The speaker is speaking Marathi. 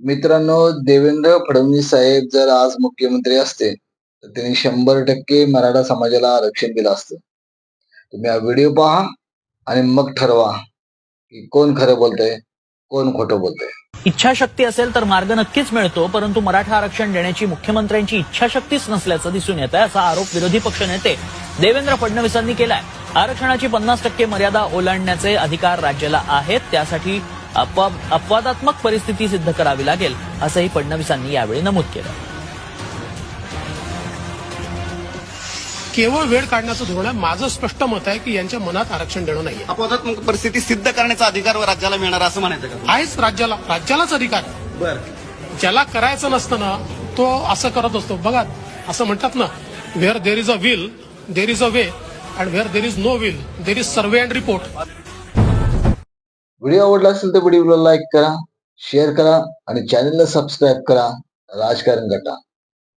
मित्रांनो देवेंद्र फडणवीस साहेब जर आज मुख्यमंत्री असते तर त्यांनी शंभर टक्के मराठा समाजाला आरक्षण दिलं असतं. तुम्ही हा व्हिडिओ पहा आणि मग ठरवा की कोण खरं बोलतंय कोण खोटं बोलतंय. इच्छाशक्ती असेल तर मार्ग नक्कीच मिळतो परंतु मराठा आरक्षण देण्याची मुख्यमंत्र्यांची इच्छाशक्तीच नसल्याचं दिसून येत आहे असा आरोप विरोधी पक्षनेते देवेंद्र फडणवीसांनी केलाय. आरक्षणाची पन्नास टक्के मर्यादा ओलांडण्याचे अधिकार राज्याला आहेत त्यासाठी अपवादात्मक परिस्थिती सिद्ध करावी लागेल असंही फडणवीसांनी यावेळी नमूद केलं. केवळ वेळ काढण्याचं धोरण आहे. माझं स्पष्ट मत आहे की यांच्या मनात आरक्षण देणं नाहीये. अपवादात्मक परिस्थिती सिद्ध करण्याचा अधिकार राज्याला मिळणार असं म्हणायचं का? आहेच राज्याला. राज्यालाच अधिकार आहे. बर. ज्याला करायचं नसतं ना तो असं करत असतो. बघा असं म्हणतात ना where there is a will there is a way and where there is no will there is survey and report video आवडला असेल तर व्हिडिओला लाईक करा शेअर करा आणि चॅनलला सबस्क्राईब करा. राजकारण गटा.